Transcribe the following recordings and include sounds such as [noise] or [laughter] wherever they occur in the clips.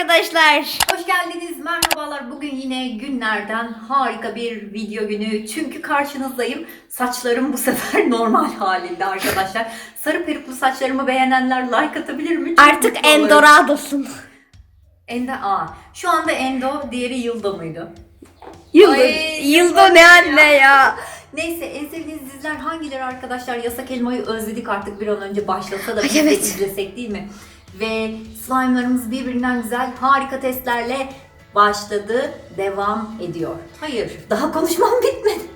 arkadaşlar. Hoş geldiniz, merhabalar. Bugün yine günlerden harika bir video günü. Çünkü karşınızdayım. Saçlarım bu sefer [laughs] normal halinde arkadaşlar. Sarı peruklu saçlarımı beğenenler like atabilir mi? Çok Artık. Endorado'sun. Endo, aa. Şu anda Endo, diğeri Yıldo muydu? Yıldo, Ay, Yıldo ne anne ya. Neyse en sevdiğiniz diziler hangileri arkadaşlar? Yasak Elma'yı özledik artık bir an önce başlasa da Ay, evet. izlesek değil mi? Ve slime'larımız birbirinden güzel harika testlerle başladı, devam ediyor. Hayır, daha konuşmam bitmedi.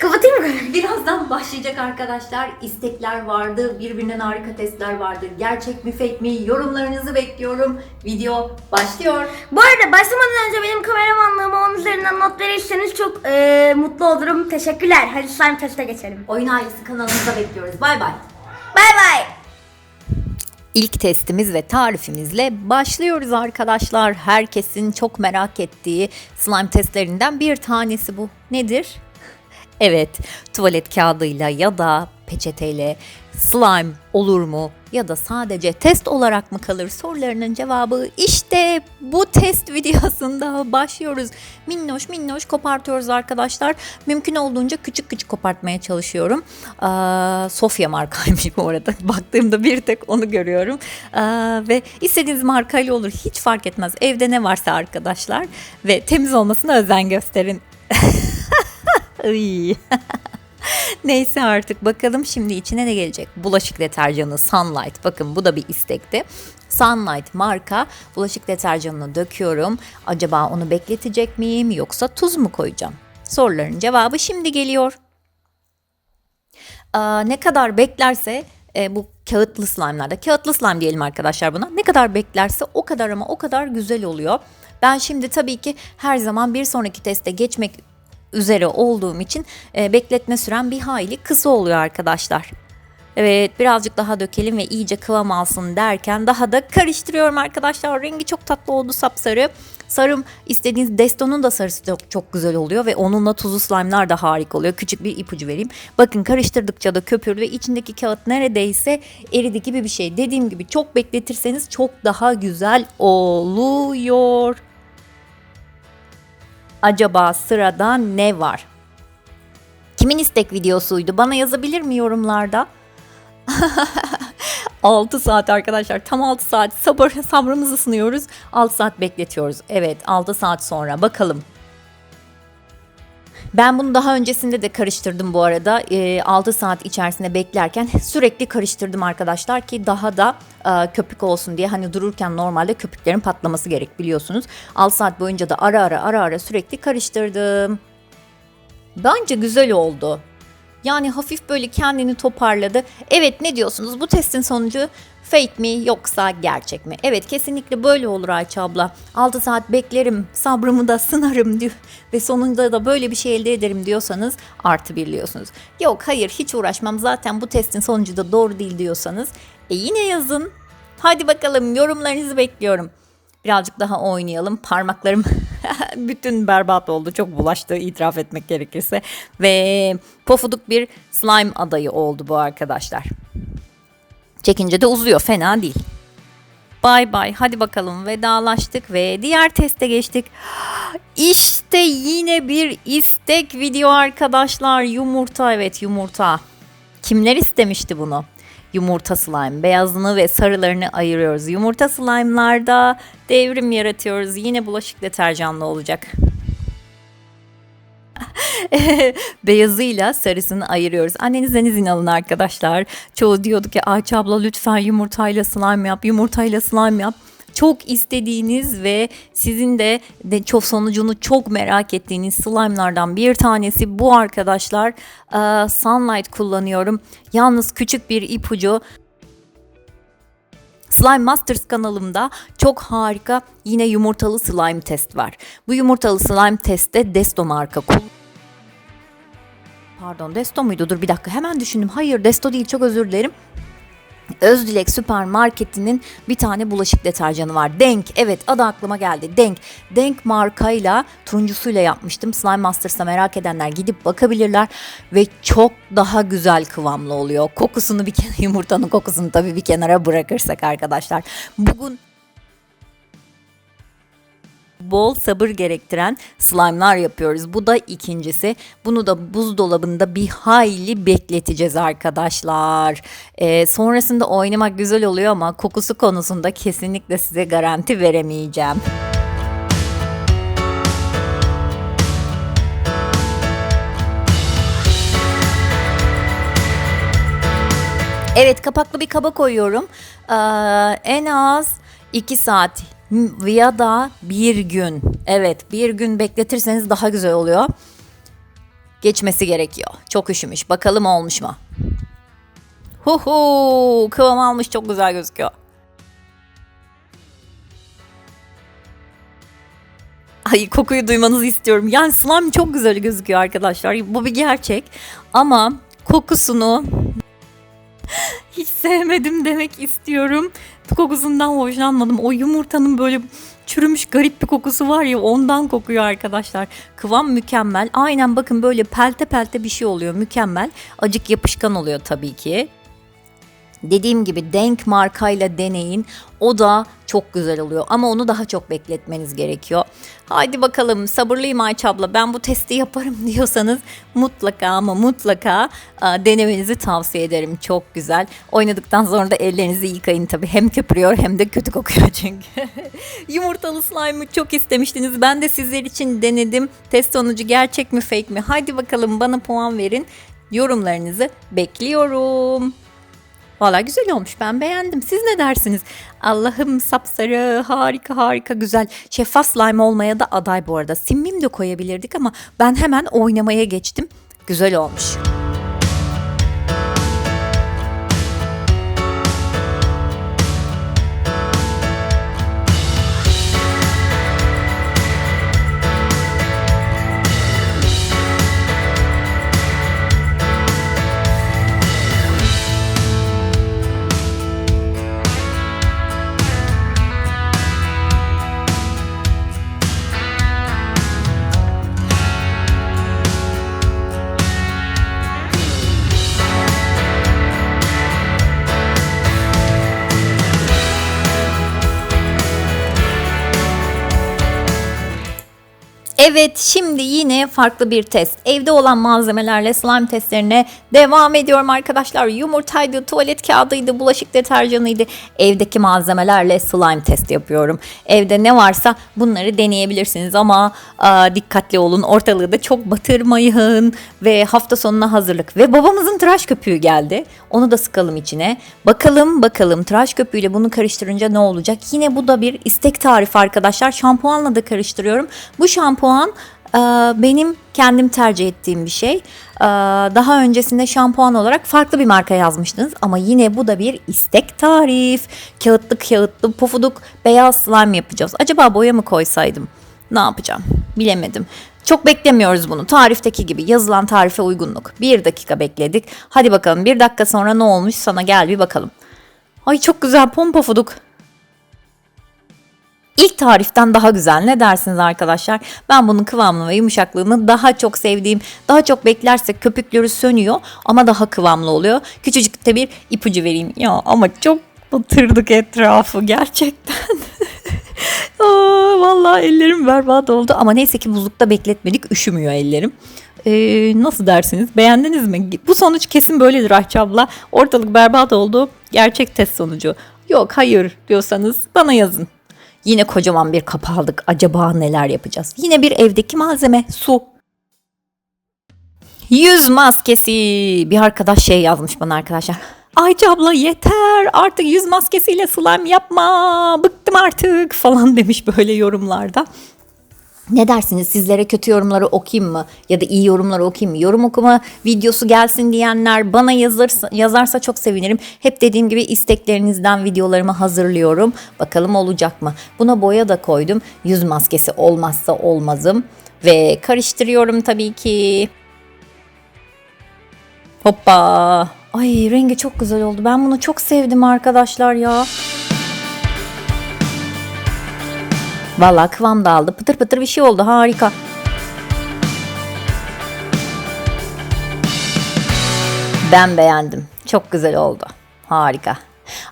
Kapatayım mı? Birazdan başlayacak arkadaşlar. İstekler vardı, birbirinden harika testler vardı. Gerçek mi fake mi? Yorumlarınızı bekliyorum. Video başlıyor. Bu arada başlamadan önce benim kameramanlığıma 10 üzerinden not verirseniz çok eee, mutlu olurum. Teşekkürler. Hadi slime teste geçelim. Oyun ailesi kanalımıza bekliyoruz. Bay bay. Bay bay. İlk testimiz ve tarifimizle başlıyoruz arkadaşlar. Herkesin çok merak ettiği slime testlerinden bir tanesi bu. Nedir? Evet, tuvalet kağıdıyla ya da peçeteyle slime olur mu ya da sadece test olarak mı kalır sorularının cevabı işte bu test [laughs] videosunda başlıyoruz. Minnoş minnoş kopartıyoruz arkadaşlar. Mümkün olduğunca küçük küçük kopartmaya çalışıyorum. Aa, Sofya markaymış bu arada. [laughs] Baktığımda bir tek onu görüyorum. Aa, ve istediğiniz markayla olur hiç fark etmez. Evde ne varsa arkadaşlar ve temiz olmasına özen gösterin. [laughs] Neyse artık bakalım şimdi içine ne gelecek? Bulaşık deterjanı Sunlight. Bakın bu da bir istekti. Sunlight marka bulaşık deterjanını döküyorum. Acaba onu bekletecek miyim yoksa tuz mu koyacağım? Soruların cevabı şimdi geliyor. Aa, ne kadar beklerse e, bu kağıtlı slime'larda, kağıtlı slime diyelim arkadaşlar buna. Ne kadar beklerse o kadar ama o kadar güzel oluyor. Ben şimdi tabii ki her zaman bir sonraki teste geçmek üzere olduğum için e, bekletme süren bir hayli kısa oluyor arkadaşlar. Evet birazcık daha dökelim ve iyice kıvam alsın derken daha da karıştırıyorum arkadaşlar. Rengi çok tatlı oldu sapsarı. Sarım istediğiniz Deston'un da sarısı çok, çok güzel oluyor ve onunla tuzlu slime'lar da harika oluyor. Küçük bir ipucu vereyim. Bakın karıştırdıkça da köpürdü ve içindeki kağıt neredeyse eridi gibi bir şey. Dediğim gibi çok bekletirseniz çok daha güzel oluyor. Acaba sırada ne var? Kimin istek videosuydu? Bana yazabilir mi yorumlarda? [laughs] 6 saat arkadaşlar. Tam 6 saat sabır sabrımızı sınıyoruz. 6 saat bekletiyoruz. Evet 6 saat sonra bakalım. Ben bunu daha öncesinde de karıştırdım bu arada. Ee, 6 saat içerisinde beklerken sürekli karıştırdım arkadaşlar ki daha da e, köpük olsun diye. Hani dururken normalde köpüklerin patlaması gerek biliyorsunuz. 6 saat boyunca da ara ara ara ara sürekli karıştırdım. Bence güzel oldu. Yani hafif böyle kendini toparladı. Evet ne diyorsunuz? Bu testin sonucu fake mi yoksa gerçek mi? Evet kesinlikle böyle olur Ayça abla. 6 saat beklerim, sabrımı da sınarım diyor. Ve sonunda da böyle bir şey elde ederim diyorsanız artı birliyorsunuz. Yok hayır hiç uğraşmam zaten bu testin sonucu da doğru değil diyorsanız e yine yazın. Hadi bakalım yorumlarınızı bekliyorum. Birazcık daha oynayalım. Parmaklarım [laughs] [laughs] bütün berbat oldu. Çok bulaştı itiraf etmek gerekirse. Ve pofuduk bir slime adayı oldu bu arkadaşlar. Çekince de uzuyor. Fena değil. Bay bay. Hadi bakalım vedalaştık ve diğer teste geçtik. [gasps] İşte yine bir istek video arkadaşlar. Yumurta evet yumurta. Kimler istemişti bunu? Yumurta slime. Beyazını ve sarılarını ayırıyoruz. Yumurta slime'larda devrim yaratıyoruz. Yine bulaşık deterjanlı olacak. [laughs] Beyazıyla sarısını ayırıyoruz. Annenizden izin alın arkadaşlar. Çoğu diyordu ki Ayça abla lütfen yumurtayla slime yap, yumurtayla slime yap. Çok istediğiniz ve sizin de, de çok sonucunu çok merak ettiğiniz slime'lardan bir tanesi bu arkadaşlar. Ee, Sunlight kullanıyorum. Yalnız küçük bir ipucu. Slime Masters kanalımda çok harika yine yumurtalı slime test var. Bu yumurtalı slime testte Desto marka kul- Pardon Desto muydu? Dur bir dakika hemen düşündüm. Hayır Desto değil çok özür dilerim. Özdilek Süpermarketi'nin bir tane bulaşık deterjanı var. Denk. Evet adı aklıma geldi. Denk. Denk markayla turuncusuyla yapmıştım. Slime Masters'ta merak edenler gidip bakabilirler. Ve çok daha güzel kıvamlı oluyor. Kokusunu bir kenara, [laughs] yumurtanın kokusunu tabii bir kenara bırakırsak arkadaşlar. Bugün bol sabır gerektiren slime'lar yapıyoruz. Bu da ikincisi. Bunu da buzdolabında bir hayli bekleteceğiz arkadaşlar. Ee, sonrasında oynamak güzel oluyor ama kokusu konusunda kesinlikle size garanti veremeyeceğim. Evet kapaklı bir kaba koyuyorum. Ee, en az 2 saat ya da bir gün. Evet bir gün bekletirseniz daha güzel oluyor. Geçmesi gerekiyor. Çok üşümüş. Bakalım olmuş mu? Hu hu kıvam almış çok güzel gözüküyor. Ay kokuyu duymanızı istiyorum. Yani slime çok güzel gözüküyor arkadaşlar. Bu bir gerçek. Ama kokusunu hiç sevmedim demek istiyorum. Kokusundan hoşlanmadım. O yumurtanın böyle çürümüş garip bir kokusu var ya ondan kokuyor arkadaşlar. Kıvam mükemmel. Aynen bakın böyle pelte pelte bir şey oluyor. Mükemmel. Acık yapışkan oluyor tabii ki. Dediğim gibi denk markayla deneyin. O da çok güzel oluyor ama onu daha çok bekletmeniz gerekiyor. Haydi bakalım sabırlıyım Ayça abla ben bu testi yaparım [laughs] diyorsanız mutlaka ama mutlaka a, denemenizi tavsiye ederim. Çok güzel. Oynadıktan sonra da ellerinizi yıkayın tabii. Hem köpürüyor hem de kötü kokuyor çünkü. [laughs] Yumurtalı slime'ı çok istemiştiniz. Ben de sizler için denedim. Test sonucu gerçek mi fake mi? Haydi bakalım bana puan verin. Yorumlarınızı bekliyorum. Valla güzel olmuş ben beğendim. Siz ne dersiniz? Allah'ım sapsarı harika harika güzel. Şeffaf slime olmaya da aday bu arada. Simmim de koyabilirdik ama ben hemen oynamaya geçtim. Güzel olmuş. Evet şimdi yine farklı bir test. Evde olan malzemelerle slime testlerine devam ediyorum arkadaşlar. Yumurtaydı, tuvalet kağıdıydı, bulaşık deterjanıydı. Evdeki malzemelerle slime test yapıyorum. Evde ne varsa bunları deneyebilirsiniz ama aa, dikkatli olun. Ortalığı da çok batırmayın ve hafta sonuna hazırlık. Ve babamızın tıraş köpüğü geldi. Onu da sıkalım içine. Bakalım bakalım tıraş köpüğüyle bunu karıştırınca ne olacak? Yine bu da bir istek tarifi arkadaşlar. Şampuanla da karıştırıyorum. Bu şampuan e, benim kendim tercih ettiğim bir şey. E, Daha öncesinde şampuan olarak farklı bir marka yazmıştınız ama yine bu da bir istek tarif. Kağıtlı kağıtlı pofuduk beyaz slime yapacağız. Acaba boya mı koysaydım? Ne yapacağım? Bilemedim. Çok beklemiyoruz bunu. Tarifteki gibi yazılan tarife uygunluk. Bir dakika bekledik. Hadi bakalım bir dakika sonra ne olmuş sana gel bir bakalım. Ay çok güzel pompofuduk. İlk tariften daha güzel ne dersiniz arkadaşlar? Ben bunun kıvamını ve yumuşaklığını daha çok sevdiğim, daha çok beklersek köpükleri sönüyor ama daha kıvamlı oluyor. Küçücük de bir ipucu vereyim. Ya ama çok batırdık etrafı gerçekten. [laughs] Aa, vallahi ellerim berbat oldu ama neyse ki buzlukta bekletmedik üşümüyor ellerim. Ee, nasıl dersiniz? Beğendiniz mi? Bu sonuç kesin böyledir Ayça abla. Ortalık berbat oldu. Gerçek test sonucu. Yok hayır diyorsanız bana yazın. Yine kocaman bir kapı aldık. Acaba neler yapacağız? Yine bir evdeki malzeme su. Yüz maskesi. Bir arkadaş şey yazmış bana arkadaşlar. Ayça abla yeter artık yüz maskesiyle slime yapma bıktım artık falan [laughs] demiş böyle yorumlarda. Ne dersiniz sizlere kötü yorumları okuyayım mı ya da iyi yorumları okuyayım mı? Yorum okuma videosu gelsin diyenler bana yazarsa, yazarsa çok sevinirim. Hep dediğim gibi isteklerinizden videolarımı hazırlıyorum. Bakalım olacak mı? Buna boya da koydum. Yüz maskesi olmazsa olmazım. Ve karıştırıyorum tabii ki. Hoppa. Ay rengi çok güzel oldu. Ben bunu çok sevdim arkadaşlar ya. Vallahi kıvam da aldı. Pıtır pıtır bir şey oldu. Harika. Ben beğendim. Çok güzel oldu. Harika.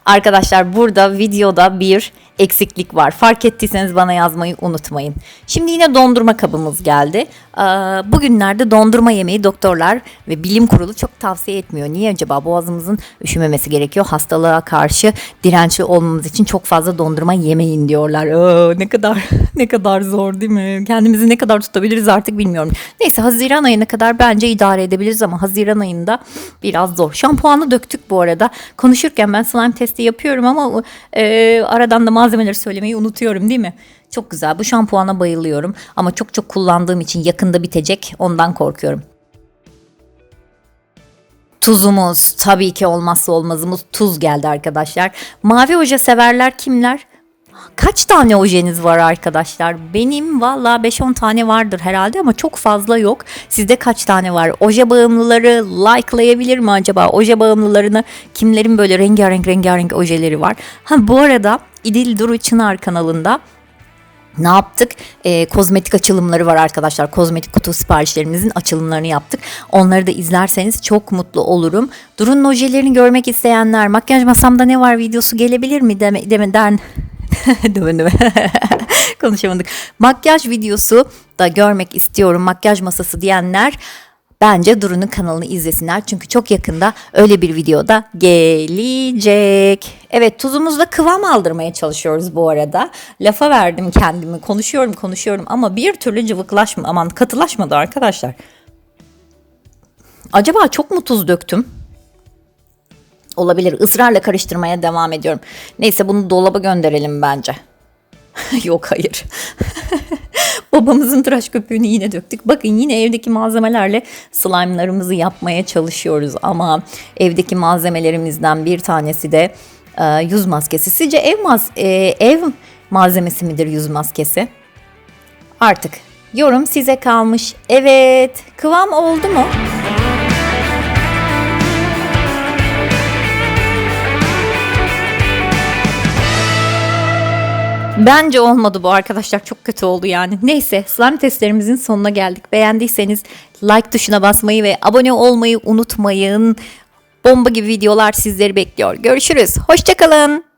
Arkadaşlar burada videoda bir eksiklik var. Fark ettiyseniz bana yazmayı unutmayın. Şimdi yine dondurma kabımız geldi. Ee, Bugünlerde dondurma yemeği doktorlar ve bilim kurulu çok tavsiye etmiyor. Niye acaba? Boğazımızın üşümemesi gerekiyor. Hastalığa karşı dirençli olmamız için çok fazla dondurma yemeyin diyorlar. Aa, ne kadar [laughs] ne kadar zor değil mi? Kendimizi ne kadar tutabiliriz artık bilmiyorum. Neyse Haziran ayına kadar bence idare edebiliriz ama Haziran ayında biraz zor. Şampuanı döktük bu arada. Konuşurken ben slime testi yapıyorum ama e, aradan da malzemeleri söylemeyi unutuyorum değil mi? Çok güzel. Bu şampuana bayılıyorum ama çok çok kullandığım için yakında bitecek. Ondan korkuyorum. Tuzumuz tabii ki olmazsa olmazımız tuz geldi arkadaşlar. Mavi oje severler kimler? Kaç tane ojeniz var arkadaşlar? Benim valla 5-10 tane vardır herhalde ama çok fazla yok. Sizde kaç tane var? Oje bağımlıları likelayabilir mi acaba? Oje bağımlılarını kimlerin böyle rengarenk rengarenk ojeleri var? Ha bu arada İdil Duru Çınar kanalında ne yaptık? Ee, kozmetik açılımları var arkadaşlar. Kozmetik kutu siparişlerimizin açılımlarını yaptık. Onları da izlerseniz çok mutlu olurum. Durun ojelerini görmek isteyenler, makyaj masamda ne var videosu gelebilir mi deme, demeden [laughs] deme deme. [laughs] konuşamadık. Makyaj videosu da görmek istiyorum. Makyaj masası diyenler Bence Duru'nun kanalını izlesinler çünkü çok yakında öyle bir videoda gelecek. Evet tuzumuzla kıvam aldırmaya çalışıyoruz bu arada. Lafa verdim kendimi konuşuyorum konuşuyorum ama bir türlü cıvıklaşma aman katılaşmadı arkadaşlar. Acaba çok mu tuz döktüm? Olabilir ısrarla karıştırmaya devam ediyorum. Neyse bunu dolaba gönderelim bence. [laughs] Yok hayır. [laughs] Babamızın tıraş köpüğünü yine döktük. Bakın yine evdeki malzemelerle slime'larımızı yapmaya çalışıyoruz. Ama evdeki malzemelerimizden bir tanesi de e, yüz maskesi. Sizce ev, maz e, ev malzemesi midir yüz maskesi? Artık yorum size kalmış. Evet kıvam oldu mu? Bence olmadı bu arkadaşlar çok kötü oldu yani. Neyse slime testlerimizin sonuna geldik. Beğendiyseniz like tuşuna basmayı ve abone olmayı unutmayın. Bomba gibi videolar sizleri bekliyor. Görüşürüz. Hoşçakalın.